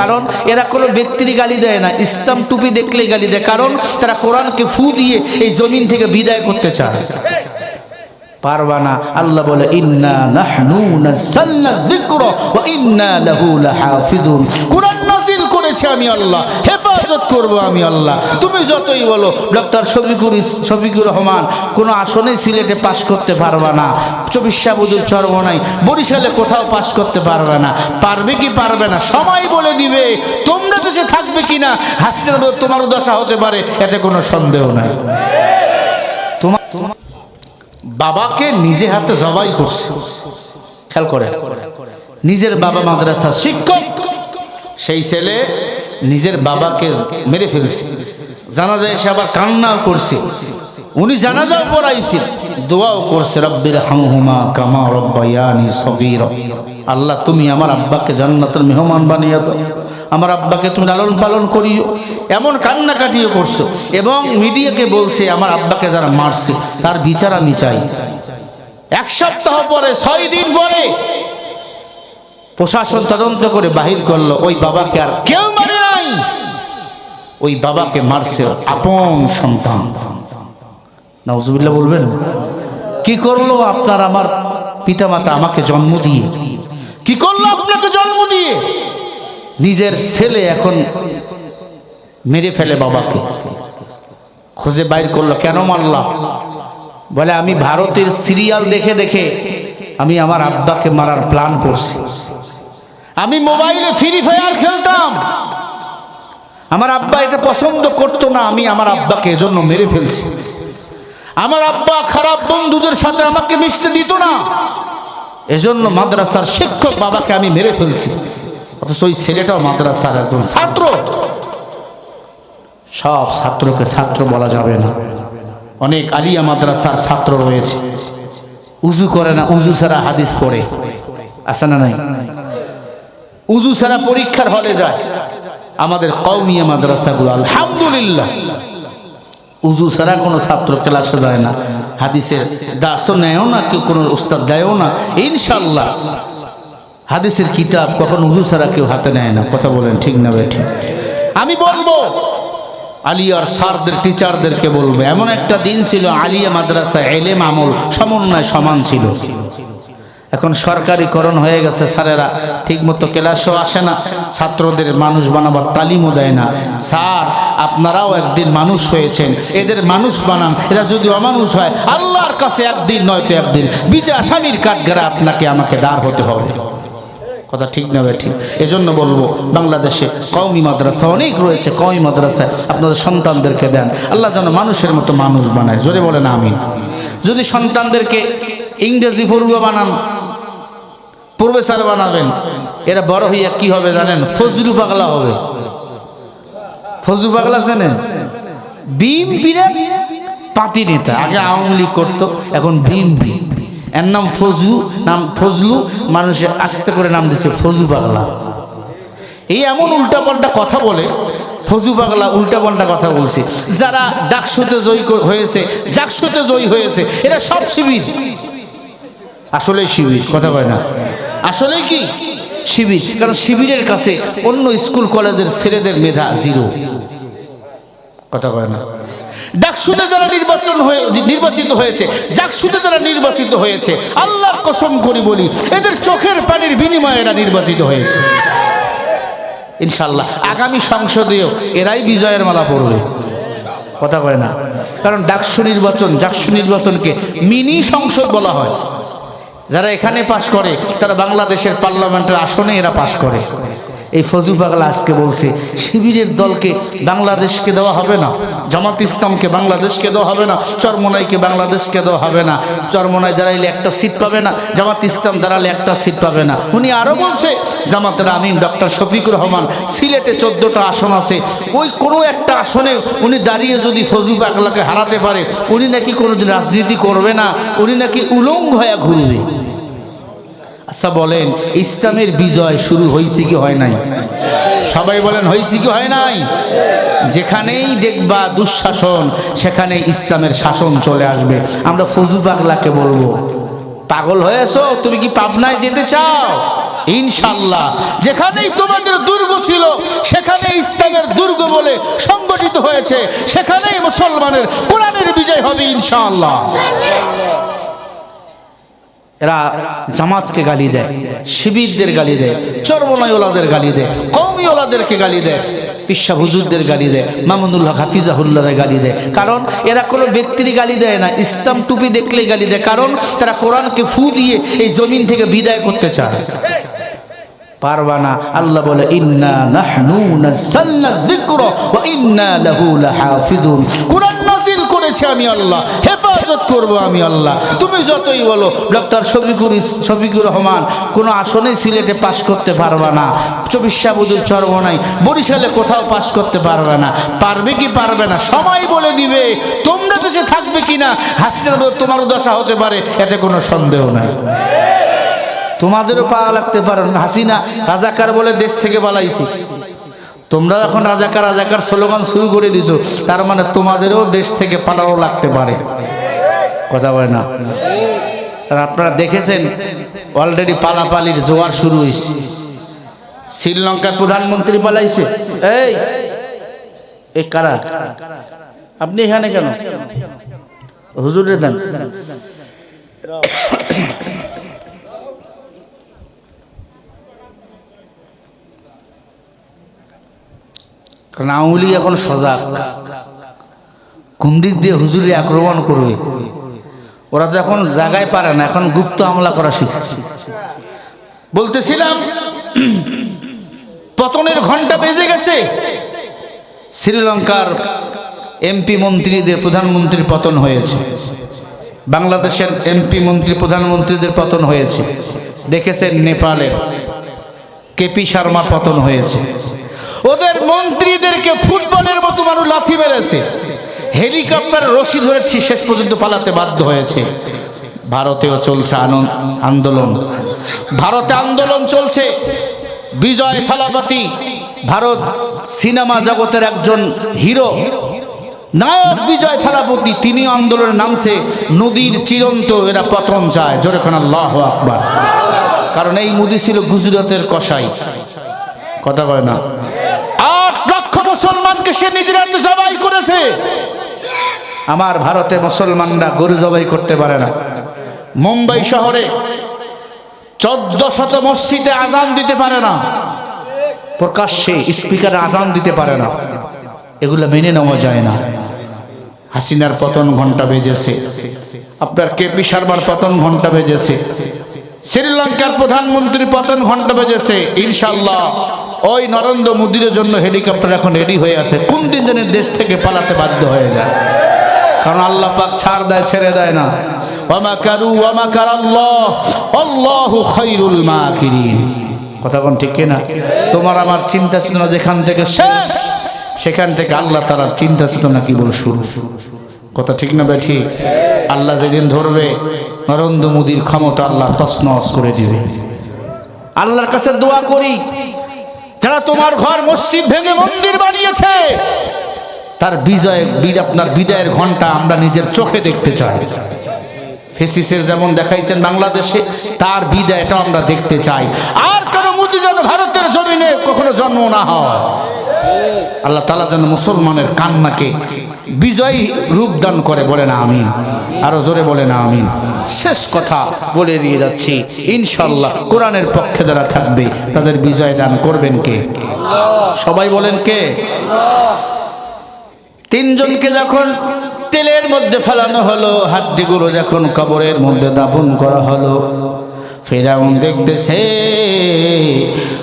কারণ এরা কোনো ব্যক্তির গালি দেয় না, ইসলাম টুপি দেখলেই গালি দেয়, কারণ তারা কোরআনকে ফু দিয়ে এই জমিন থেকে বিদায় করতে চায়। পারবা না, আল্লাহ বলে, ইন্না কুরআন করেছে আমি আল্লাহ। হেফাজত করব আমি আল্লাহ। তুমি যতই বলো ডক্টর শফিকুর শফিকুর রহমান, কোনো আসনে সিলেটে পাশ করতে পারবা না। চব্বিশা বুধুর চর্ম নাই বরিশালে কোথাও পাশ করতে পারবে না। পারবে কি পারবে না? সময় বলে দিবে, তোমরা দেশে থাকবে কিনা হাসিনা তোমারও দশা হতে পারে, এতে কোনো সন্দেহ নাই। তোমার বাবাকে নিজে হাতে জবাই করছে। খেয়াল করে নিজের বাবা মাদ্রাসার শিক্ষক সেই ছেলে নিজের বাবাকে মেরে ফেলছে। জানাজা এসে আবার কান্নাও করছে। উনি জানাজাও পড়াইছেন দোয়াও করছে, রব্বির হামহুমা কামা রব্বায়ানি সগীর। আল্লাহ, তুমি আমার আব্বাকে জান্নাতের মেহমান বানিয়ে দাও। আমার আব্বাকে তুমি লালন পালন করিও। এমন কান্নাকাটিও করছ এবং মিডিয়াকে বলছে, আমার আব্বাকে যারা মারছে, তার বিচার আমি চাই। এক সপ্তাহ পরে, ছয় দিন পরে প্রশাসন তদন্ত করে বাহির করল ওই বাবাকে আর কেউ মারে নাই। ওই বাবাকে মারছে আপন সন্তান। নাউজুবিল্লাহ বলবেন কি করল আপনার আমার পিতামাতা আমাকে জন্ম দিয়ে? কি করল আপনাকে জন্ম দিয়ে? নিজের ছেলে এখন মেরে ফেলে বাবাকে। খোঁজে বাইর করল কেন মারলাম বলে আমি ভারতের সিরিয়াল দেখে দেখে আমি আমার আব্বাকে মারার প্ল্যান করছি। আমি মোবাইলে ফ্রি ফায়ার খেলতাম। আমার আব্বা এটা পছন্দ করতো না, আমি আমার আব্বাকে এজন্য মেরে ফেলছি। আমার আব্বা খারাপ বন্ধুদের সাথে আমাকে মিশতে দিত না। এজন্য মাদ্রাসার শিক্ষক বাবাকে আমি মেরে ফেলছি। অথচ ওই ছেলেটাও মাদ্রাসার একজন ছাত্র। সব ছাত্রকে ছাত্র বলা যাবে না। অনেক আলিয়া মাদ্রাসার ছাত্র রয়েছে। উজু করে না, উজু ছাড়া হাদিস পড়ে। আসে না নাই? উজু ছাড়া পরীক্ষার হলে যায়। আমাদের কৌমিয়া মাদ্রাসাগুলো, আলহামদুলিল্লাহ। উজু ছাড়া কোনো ছাত্র ক্লাসে যায় না। হাদিসের দাসও নেয়ও না, কেউ কোনো উস্তাদ দেয়ও না। ইনশাল্লাহ হাদিসের কিতাব কখন উজু ছাড়া কেউ হাতে নেয় না। কথা বলেন ঠিক না ঠিক। আমি বলব, আলিয়ার স্যারদের, টিচারদেরকে বলব, এমন একটা দিন ছিল আলিয়া মাদ্রাসা এলেম আমল সমন্বয় সমান ছিল। এখন সরকারিকরণ হয়ে গেছে স্যারেরা। ঠিকমতো ক্লাসও আসে না, ছাত্রদের মানুষ বানাবার তালিমও দেয় না। স্যার, আপনারাও একদিন মানুষ হয়েছেন, এদের মানুষ বানান, এরা যদি অমানুষ হয়, আল্লাহর কাছে একদিন নয়তো একদিন। বিচার আসামির কাঠগড়া আপনাকে, আমাকে দাঁড় হতে হবে। কথা ঠিক না ঠিক। এজন্য বলব, বাংলাদেশে কওমি মাদ্রাসা অনেক রয়েছে, কওমি মাদ্রাসায় আপনাদের সন্তানদেরকে দেন। আল্লাহ যেন মানুষের মতো মানুষ বানায়। জোরে বলেন আমি যদি সন্তানদেরকে ইংরেজি পড়ুয়া বানান প্রফেসর বানাবেন। এরা বড় হইয়া কি হবে জানেন? ফজলু পাগলা হবে। ফজলু পাগলা জানেন? বিএমপির পাতি নেতা। আগে আওয়ামী লীগ করতো, এখন বিএমপি এর নাম ফজু নাম ফজলু, মানুষের আস্তে করে নাম দিচ্ছে ফজু পাগলা। এই এমন উল্টাপাল্টা কথা বলে ফজু পাগলা উল্টাপাল্টা কথা বলছে। যারা ডাকসুতে জয়ী হয়েছে, জাকসুতে জয়ী হয়েছে, এরা সব শিবির। আসলে শিবির, কথা কয় না। আসলে কি? শিবির। কারণ শিবিরের কাছে অন্য স্কুল, কলেজের ছেলেদের মেধা জিরো। কথা কয় না। ডাকসুতে যারা নির্বাচন হয়ে নির্বাচিত হয়েছে জাকসুতে যারা নির্বাচিত হয়েছে আল্লাহর কসম করি বলি, এদের চোখের পানির বিনিময়ে এরা নির্বাচিত হয়েছে। ইনশাল্লাহ আগামী সংসদেও এরাই বিজয়ের মালা পড়বে কথা কয় না। কারণ ডাকসু নির্বাচন জাকসু নির্বাচনকে মিনি সংসদ বলা হয়। যারা এখানে পাশ করে, তারা বাংলাদেশের পার্লামেন্টের আসনে এরা পাশ করে। এই ফজু পাগলা আজকে বলছে, শিবিরের দলকে বাংলাদেশকে দেওয়া হবে না, জামাত ইসলামকে বাংলাদেশকে দেওয়া হবে না, চরমনাইকে বাংলাদেশকে দেওয়া হবে না। চরমনাই দাঁড়াইলে একটা সিট পাবে না, জামাত ইসলাম দাঁড়ালে একটা সিট পাবে না। উনি আরও বলছে, জামাতের আমিন ডক্টর শফিকুর রহমান, সিলেটে চোদ্দোটা আসন আছে। ওই কোনো একটা আসনে উনি দাঁড়িয়ে যদি ফজু পাগলাকে হারাতে পারে, উনি নাকি কোনোদিন রাজনীতি করবে না, উনি নাকি উলঙ্গ হয়ে ঘুরবে। আচ্ছা বলেন, ইসলামের বিজয় শুরু হয়েছে কি হয় নাই? সবাই বলেন, হয়েছে কি হয় নাই? যেখানেই দেখবা দুঃশাসন, সেখানে ইসলামের শাসন চলে আসবে। আমরা ফজু পাগলাকে বলব, পাগল হয়েছো? তুমি কি পাবনায় যেতে চাও? ইনশাল্লাহ যেখানেই তোমাদের দুর্গ ছিল সেখানে ইসলামের দুর্গ বলে সংগঠিত হয়েছে। সেখানেই মুসলমানের কোরআনের বিজয় হবে ইনশাআল্লাহ। এরা জামাতকে গালি দেয়, শিবিরদের গালি দেয় চর্মনাইওয়ালাদের গালি দেয় কৌমিওয়ালাদেরকে গালি দেয়, পিসা হুজুরদের গালি দেয়, মামুনুল্লাহ হাফিজাহুল্লাহের গালি দেয়। কারণ এরা কোনো ব্যক্তির গালি দেয় না, ইসলাম টুপি দেখলেই গালি দেয়, কারণ তারা কোরআনকে ফু দিয়ে এই জমিন থেকে বিদায় করতে চায়। পারবা না, আল্লাহ বলে, ইন্না নাহনু নাযালনা যিকরা ওয়া ইন্না লাহু লাহাফিজুন। কুরআন নাযিল করেছি আমি আল্লাহ। হেফাজত করব আমি আল্লাহ। তুমি যতই বলো ডক্টর শফিকুর শফিকুর রহমান, কোনো আসনেই সিলেটে পাশ করতে পারবা না। চব্বিশা বুধুর চর্ম নাই বরিশালে কোথাও পাশ করতে পারবে না। পারবে কি পারবে না? সময় বলে দিবে, তোমরা দেশে থাকবে কিনা হাসিনা তোমারও দশা হতে পারে, এতে কোনো সন্দেহ নাই। তোমাদেরও পাওয়া লাগতে পারো হাসিনা রাজাকার বলে দেশ থেকে পালাইছি। তোমরা এখন রাজাকার রাজাকার স্লোগান শুরু করে দিছো। তার মানে তোমাদেরও দেশ থেকে পালানো লাগতে পারে। কথা বলে না? আর আপনারা দেখেছেন অলরেডি পালাপালির জোয়ার শুরু হয়েছে শ্রীলঙ্কার প্রধানমন্ত্রী পালাইছে। এই এই কারা? আপনি এখানে কেন? হুজুরে দেন। কারণ এখন সজাগ। কোন দিক দিয়ে হুজুরে আক্রমণ করবে? ওরা তো এখন জায়গায় পারে না, এখন গুপ্ত হামলা করা শিখছে। বলতেছিলাম, পতনের ঘণ্টা বেজে গেছে। শ্রীলঙ্কার এমপি মন্ত্রীদের প্রধানমন্ত্রীর পতন হয়েছে। বাংলাদেশের এমপি মন্ত্রী, প্রধানমন্ত্রীদের পতন হয়েছে। দেখেছেন নেপালের কেপি শর্মা পতন হয়েছে। ওদের মন্ত্রীদেরকে ফুটবলের মতো মানুষ লাথি মেরেছে। হেলিকপ্টার রশি ধরেছি, শেষ পর্যন্ত পালাতে বাধ্য হয়েছে। ভারতেও চলছে আন্দোলন। ভারতে আন্দোলন চলছে। বিজয় থালাপতি, ভারত সিনেমা জগতের একজন হিরো। নায়ক বিজয় থালাপতি তিনি আন্দোলনে নামছে নদীর চিরন্ত, এরা পতন চায়। জোরে খান আল্লাহ আকবার। কারণ এই মুদি ছিল গুজরাতের কসাই। কথা কয় না? মুসলমানকে সে নিজের হাতে জবাই করেছে। আমার ভারতে মুসলমানরা গরু জবাই করতে পারে না। মুম্বাই শহরে চোদ্দ শত মসজিদে আজান দিতে পারে না। প্রকাশ্যে স্পিকারে আজান দিতে পারে না। এগুলো মেনে নেওয়া যায় না। হাসিনার পতন ঘণ্টা বেজেছে। আপনার কেপি শর্মার পতন ঘণ্টা বেজেছে। শ্রীলঙ্কার প্রধানমন্ত্রী পতন ঘণ্টা বেজেছে। ইনশাল্লাহ ওই নরেন্দ্র মোদীর জন্য হেলিকপ্টার এখন রেডি হয়ে আছে। কোন তিনজনের দেশ থেকে পালাতে বাধ্য হয়ে যায়। কারণ আল্লাহ পাক ছাড় দেয়, ছেড়ে দেয় না। কথা কোন ঠিক তোমার আমার চিন্তা যেখান থেকে শেষ, সেখান থেকে আল্লাহ চিন্তা কি বল শুরু। কথা ঠিক না আল্লাহ যেদিন ধরবে, নরেন্দ্র মোদীর ক্ষমতা আল্লাহ তসনস করে দিবে। আল্লাহর কাছে দোয়া করি। যারা তোমার ঘর মসজিদ ভেঙে মন্দির বানিয়েছে, তার বিজয় আপনার বিদায়ের ঘণ্টা আমরা নিজের চোখে দেখতে চাই। ফেসিসের যেমন দেখাইছেন বাংলাদেশে, তার বিদায়টা আমরা দেখতে চাই। আর কারও মোদী যেন ভারতের জমিনে কখনো জন্ম না হয়। আল্লাহ তালা যেন মুসলমানের কান্নাকে বিজয়ী রূপদান করে বলে না আমিন। আরও জোরে বলে না আমিন। শেষ কথা বলে দিয়ে যাচ্ছি। ইনশাল্লাহ কোরআনের পক্ষে যারা থাকবে, তাদের বিজয় দান করবেন কে? সবাই বলেন কে? তিনজনকে যখন তেলের মধ্যে ফেলানো হলো, হাড্ডিগুলো যখন কবরের মধ্যে দাপন করা হলো, ফেরাউন দেখতেছে,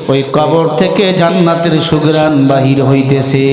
ওই কবর থেকে জান্নাতের সুগ্রাণ বাহির হইতেছে।